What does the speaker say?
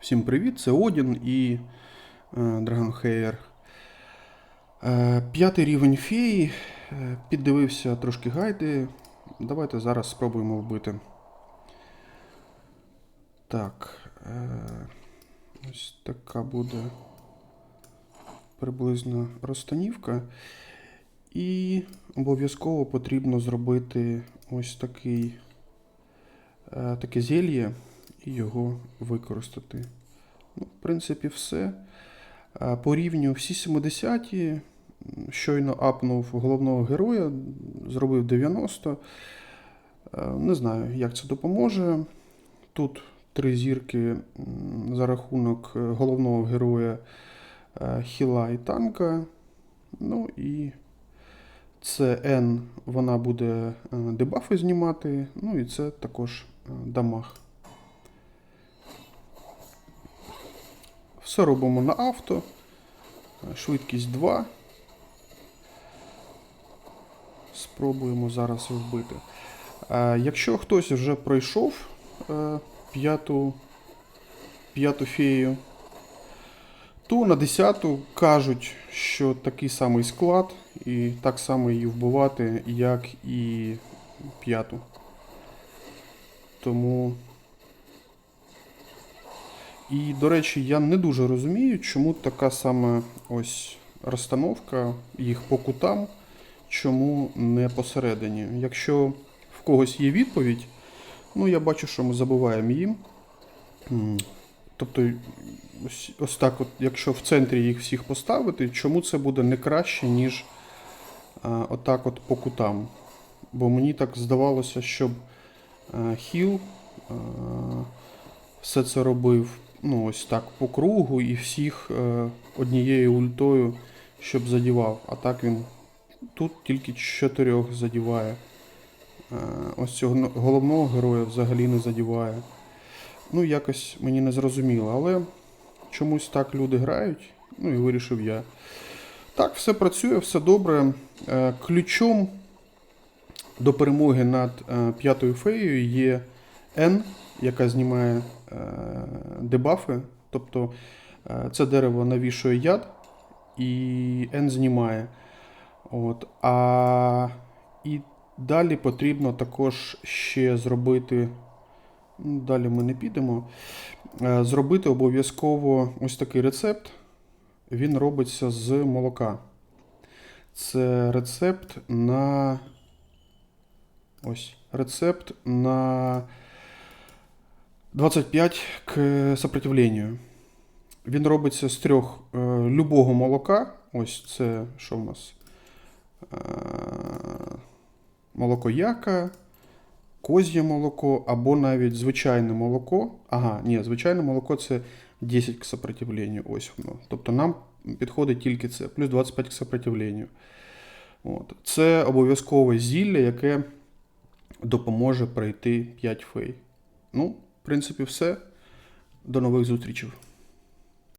Всім привіт, це Одін і. Е, п'ятий рівень феї. Е, піддивився трошки гайди. Давайте зараз спробуємо вбити. Так. Е, ось така буде приблизно розстанівка. І обов'язково потрібно зробити ось такий, е, таке зельє і його використати. Ну, в принципі, все. По рівню всі 70-ті. Щойно апнув головного героя, зробив 90. Е, Не знаю, як це допоможе. Тут три зірки за рахунок е, головного героя е, Хіла і танка. Ну і це N, вона буде е, дебафи знімати. Ну і це також дамаг. Все робимо на авто. Швидкість 2. Спробуємо зараз вбити. Е, Якщо хтось вже пройшов е, п'яту, п'яту фею, то на 10 кажуть, що такий самий склад, і так само її вбивати, як і п'яту. Тому. І, до речі, я не дуже розумію, чому така саме ось розстановка їх по кутам, чому не посередині. Якщо в когось є відповідь, ну я бачу, що ми забуваємо їм. Тобто, ось, ось так, от, якщо в центрі їх всіх поставити, чому це буде не краще, ніж а, отак от по кутам? Бо мені так здавалося, щоб а, хіл а, все це робив ну, ось так по кругу і всіх е, однією ультою, щоб задівав. А так він тут тільки чотирьох задіває. Е, ось цього головного героя взагалі не задіває. Ну, якось мені не зрозуміло, але чомусь так люди грають, ну і вирішив я. Так, все працює, все добре. Е, Ключом до перемоги над п'ятою феєю є N, яка знімає е, дебафи. Тобто е, це дерево навішує яд, і N знімає. От. А і далі потрібно також ще зробити. ну, Далі ми не підемо. Е, Зробити обов'язково ось такий рецепт. Він робиться з молока. Це рецепт на. Ось. Рецепт на 25 к сопротивленню. Він робиться з трьох е, любого молока. Ось це що в нас? Е, молоко яка, коз'є молоко або навіть звичайне молоко. Ага, ні, звичайне молоко це 10 к сопротивленню. Ось воно. Тобто нам підходить тільки це, плюс 25 к сопротивленню. От. Це обов'язкове зілля, яке допоможе пройти 5 фей. Ну, принципі, все. До нових зустрічей.